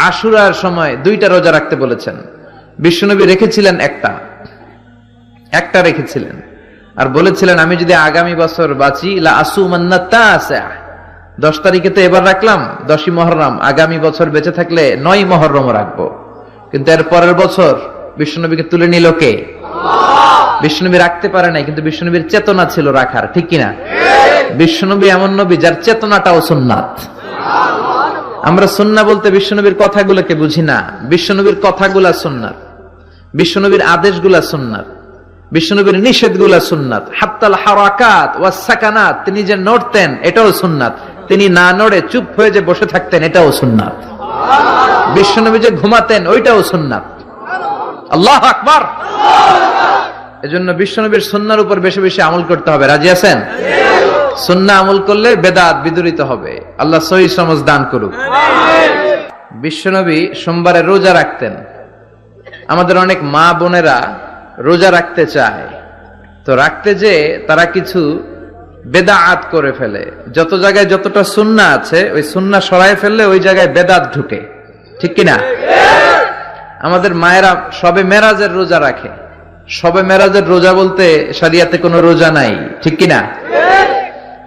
আশুরার সময় দুইটা রোজা রাখতে বলেছেন। বিশ্বনবী রেখেছিলেন একটা। একটা রেখেছিলেন। আর বলেছিলেন আমি যদি আগামী বছর বাঁচি দশ তারিখে তো এবার রাখলাম দশই মহরম। আগামী বছর বেঁচে থাকলে নয় মহরম রাখব। কিন্তু এর পরের বছর বিশ্বনবীকে তুলে নিল কে? বিশ্বনবী রাখতে পারে নাই কিন্তু বিশ্বনবীর চেতনা ছিল রাখার ঠিক কিনা? বিশ্বনবী এমন নবী যার চেতনাটাও সুন্নাত। আমরা সুন্না বলতে বিশ্বনবীর কথাগুলোকে বুঝি না। বিশ্বনবীর কথাগুলা সুন্নাত। বিশ্বনবীর আদেশগুলা সুন্নাত। বিশ্বনবীর নিষেধগুলা সুন্নাত। হাত্তাল হারাকাত ওয়া সাকানাত, তিনি যে নড়তেন, এটাও সুন্নাত। তিনি না নড়ে চুপ হয়ে যে বসে থাকতেন, এটাও সুন্নাত। বিশ্বনবী যে ঘুমাতেন, ওইটাও সুন্নাত। আল্লাহ আকবার! এজন্য বিশ্বনবীর সুন্নার উপর বেশি বেশি আমল করতে হবে। রাজি আছেন? সুন্না আমল করলে বেদাত বিদরিত হবে। আল্লাহ সহি সমাজ দান করুক। বিশ্বনবী সোমবারে রোজা রাখতেন। আমাদের অনেক মা বোনেরা রোজা রাখতে চায়। তো রাখতে যে তারা কিছু বেদাআত করে ফেলে। যত জায়গায় যতটা সুন্না আছে, ওই সুন্না সরাই ফেললে ওই জায়গায় বেদাত ঢুকে। ঠিক কিনা? আমাদের মায়েরা সবে মেরাজের রোজা রাখে। সবে মেরাজের রোজা বলতে সারিয়াতে কোনো রোজা নাই। ঠিক কিনা?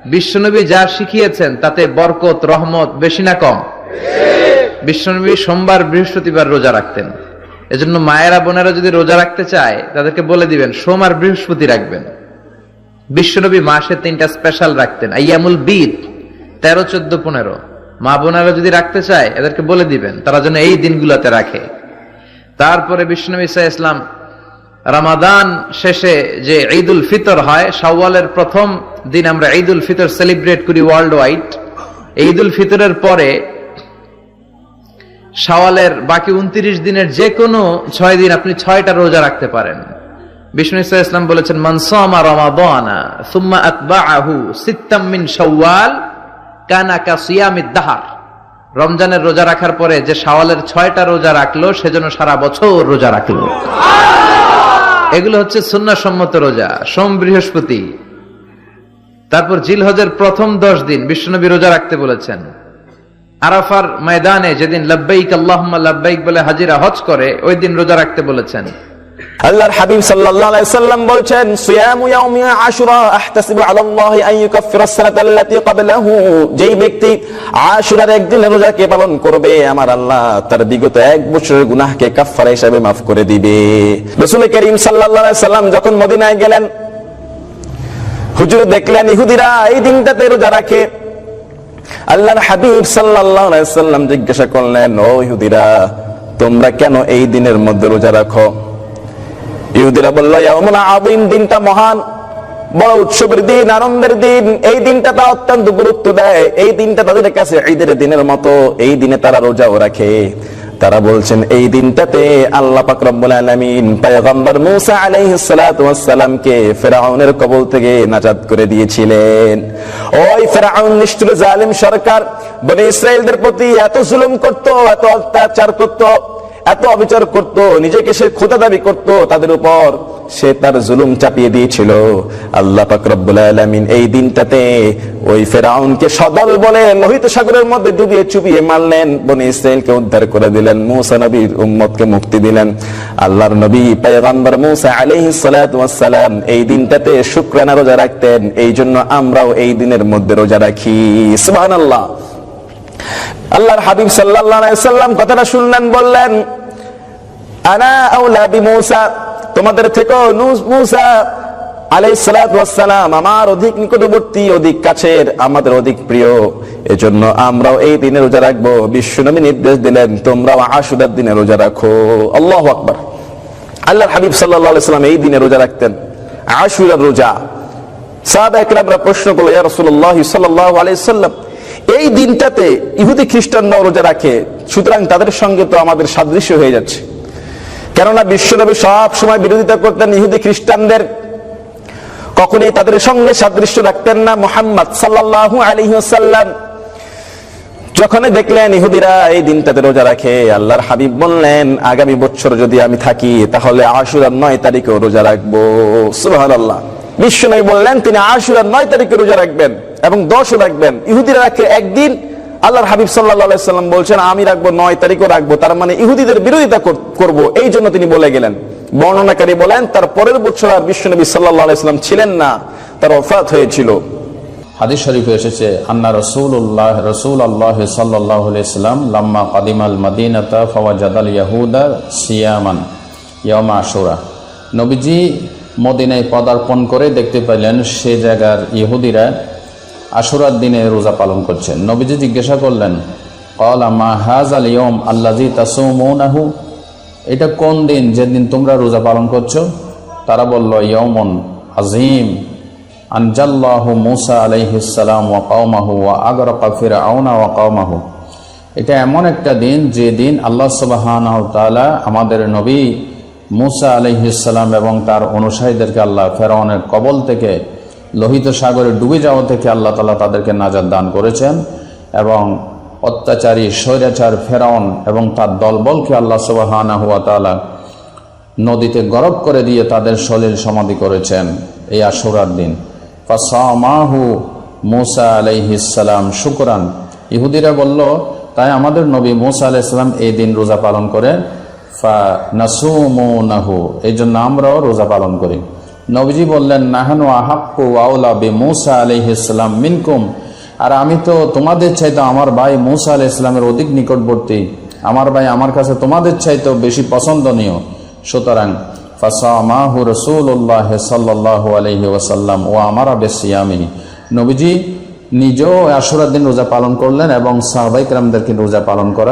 বিশ্বনবী যা শিখিয়েছেন, তাতে বরকত, রহমত বেশি না কম। বিশ্বনবী সোমবার বৃহস্পতিবার রোজা রাখতেন। এজন্য মায়েরা, বোনেরা যদি রোজা রাখতে চায়, তাদেরকে বলে দিবেন, সোম আর বৃহস্পতি রাখবেন। বিশ্বনবী মাসে তিনটা স্পেশাল রাখতেন, আইয়ামুল বিদ, তেরো, চোদ্দ, পনেরো। মা বোনেরা যদি রাখতে চায়, এদেরকে বলে দিবেন, তারা যেন এই দিনগুলোতে রাখে। তারপরে বিশ্বনবী ইসা ইসলাম রামাদান শেষে যে ঈদুল ফিতর হয় সাওয়ালের প্রথম দিন আমরা ঈদুল ফিতর সেলিব্রেট করি ওয়ার্ল্ড ওয়াইড ঈদুল ফিতরের পরে সাওয়ালের বাকি উনত্রিশ দিনের যে কোনো ছয় দিন আপনি ছয়টা রোজা রাখতে পারেন। বিষ্ণু ইসা ইসলাম বলেছেন মানসামা রমাদানা সুম্মা আতবাআহু সিত্তাম মিন শাওয়াল কানা কা সিয়ামিদ দাহার। রমজানের রোজা রাখার পরে যে শাওয়ালের ছয়টা রোজা রাখল সেজন্য সারা বছর রোজা রাখল। এগুলো হচ্ছে সুন্নাসম্মত রোজা, সোম বৃহস্পতি। তারপর জিলহজের প্রথম দশ দিন, বিশ্বনবী রোজা রাখতে বলেছেন। আরাফার ময়দানে যেদিন লব্বাইক আল্লাহ লব্বাইক বলে হাজিরা হজ করে, ওই দিন রোজা রাখতে বলেছেন। আল্লাহর হাবিব সাল্লাল্লাহু আলাইহি সাল্লাম বলছেন, সিয়ামু আশুরা আহতাসিবু আলাল্লাহি আন ইউকাফফিরা আস-সানাতা আল্লাতী ক্বাবলাহু। যেই ব্যক্তি আশুরার পালন করবে, আমার আল্লাহ তার বিগত এক বছরের গুনাহকে কাফফারা হিসেবে maaf করে দিবে। রাসূল সাল্লাল্লাহু আলাইহি সাল্লাম যখন মদিনায় গেলেন, হুজুর দেখলেন, ইহুদিরা এই দিনটাতে রোজা রাখে? আল্লাহর হাবিব সাল্লাল্লাহু আলাইহি সাল্লাম জিজ্ঞাসা করলেন, ও ইহুদিরা, তোমরা কেন এই দিনের মধ্যে রোজা রাখো? ইহুদিরা বলল, ইয়াউমুল আযীম, দিনটা মহান। বড় উৎসবের দিন, আনন্দের দিন। এই দিনটা তা অত্যন্ত গুরুত্ব দেয়। এই দিনটা তাদের কাছে ঈদের দিনের মতো। এই দিনে তারা রোজাও রাখে। তারা বলছেন, এই দিনটাতে আল্লাহ পাক রব্বুল আলামিন পয়গম্বর মূসা আলাইহিস সালাতু ওয়াস সালামকে ফিরআউনের কবল থেকে নাজাত করে দিয়েছিলেন। ওই ফেরাউন নিষ্ঠুর জালিম সরকার বনি ইসরাইলদের প্রতি এত জুলুম করত, এত অত্যাচার করত। এত অবিচার করত, নিজেকে সে খোদা দাবি করত, তাদের উপর সে তার জুলুম চাপিয়ে দিয়েছিল। আল্লাহ পাক রব্বুল আলামিন এই দিনটাতে ওই ফেরাউনকে সদল বলে লোহিত সাগরের মধ্যে ডুবিয়ে চুবিয়ে মারলেন, বনি ইসরাইলকে উদ্ধার করে দিলেন, মূসা নবীর উম্মতকে মুক্তি দিলেন। আল্লাহর নবী পয়গম্বর মূসা ওয়াস সালাম এই দিনটাতে শুকরানা রোজা রাখতেন এই জন্য আমরাও এই দিনের মধ্যে রোজা রাখি। সুবহানাল্লাহ। আল্লাহর হাবিব সাল্লাম কথাটা শুনলেন, বললেন তোমাদের থেকে আমার অধিক নিকটবর্তী, অধিক কাছের, আমাদের অধিক প্রিয়। এজন্য আমরাও এই দিনে রোজা রাখব। নির্দেশ দিলেন, তোমরাও আশুরার দিনে রোজা রাখো। আল্লাহু আকবার। হাবিব সাল্লাম এই দিনে রোজা রাখতেন। আশুরার রোজা। সাহাবা একরামরা প্রশ্ন করল, ইয়া রাসূলুল্লাহ সাল্লাল্লাহু সাল্লাম এই দিনটাতে ইহুদি খ্রিস্টানরাও রোজা রাখে, সুতরাং তাদের সঙ্গে তো আমাদের সাদৃশ্য হয়ে যাচ্ছে। কেননা বিশ্বনবী সব সময় বিরোধিতা করতেন ইহুদি খ্রিস্টানদের। কখনই তাদের সঙ্গে সাদৃশ্য রাখতেন না মোহাম্মদ সাল্লাল্লাহু আলাইহি ওয়াসাল্লাম। যখনই দেখলেন ইহুদিরা এই দিনটাতে রোজা রাখে, আল্লাহর হাবিব বললেন, আগামী বছর যদি আমি থাকি, তাহলে আশুরার নয় তারিখেও রোজা রাখব। সুবহানাল্লাহ। বিশ্বনবী বললেন, তিনি আশুরার নয় তারিখে রোজা রাখবেন। এবং দশও রাখবেন। ইহুদিরা রাখে একদিন। আল্লাহর হাবিব সাল্লাহ সাল্লাম বলছেন, আমি রাখব, নয় তারিখও রাখব। তার মানে ইহুদিদের বিরোধিতা কর- করব। এই জন্য তিনি বলে গেলেন। বর্ণনাকারী বলেন, তার পরের বছর আর বিশ্বনবী সাল্লাহ সাল্লাম ছিলেন না। তার অফাত হয়েছিল। হাদিস শরীফে এসেছে, আন্না রসুল্লাহ রসুল আল্লাহ সাল্লাহ ইসলাম লাম্মা কাদিমাল মদিনাতা ফওয়াজাদাল ইয়াহুদা সিয়ামান ইয়মা আশুরা। নবীজি মদিনায় পদার্পণ করে দেখতে পেলেন সে জায়গার ইহুদিরা আশুরার দিনে রোজা পালন করছেন। নবীজি জিজ্ঞাসা করলেন, কল আমা হাজ আল ইয়ম আল্লাজি তাসুমৌনাহু? এটা কোন দিন? যেদিন তোমরা রোজা পালন করছ? তারা বলল ইয়মন আজিম আনজাল্লাহু মুসা আলাইহিসসালাম ওয়া কওমাহু ওয়া আগরাকা ফিরআউনা ওয়া কওমাহু। এটা এমন একটা দিন যে দিন আল্লাহ সুবহানাহু ওয়া আমাদের নবী মুসা আলাইহিসসালাম এবং তার অনুসারীদেরকে আল্লাহ ফেরাউনের কবল থেকে লোহিত সাগরে ডুবে যাওয়া থেকে আল্লাহ তাআলা তাদেরকে নাজাত দান করেছেন এবং অত্যাচারী, স্বৈরাচার, ফেরাউন এবং তার দলবলকে আল্লাহ সুবহানাহু ওয়া তাআলা নদীতে গরব করে দিয়ে তাদের সলিল সমাধি করেছেন এই আশুরার দিন। ফাসামাহু মুসা আলাইহিসসালাম শুকরান। ইহুদিরা বলল, তাই আমাদের নবী মুসা আলাইহিসসালাম এই দিন রোজা পালন করেন? ফা নাসুমুনাহু এই জন্য আমরাও রোজা পালন করি। নবীজি বললেন, নাহানু আহাক্কু আউলা বি মুসা আলাইহিসসালাম মিনকুম। আর আমি তো তোমাদের চাইতে আমার ভাই মুসা আলাইহিসসালামের অধিক নিকটবর্তী। আমার ভাই আমার কাছে তোমাদের চাইতে বেশি পছন্দনীয়। সুতরাং, ফাসামাহু রসুল্লাহ সাল্লাহ আলহি ওয়াসাল্লাম ও আমারা বেসিয়ামিনী নবীজি নিজেও আশুরার দিন রোজা পালন করলেন এবং সাহবাইকরামদেরকে রোজা পালন করেন।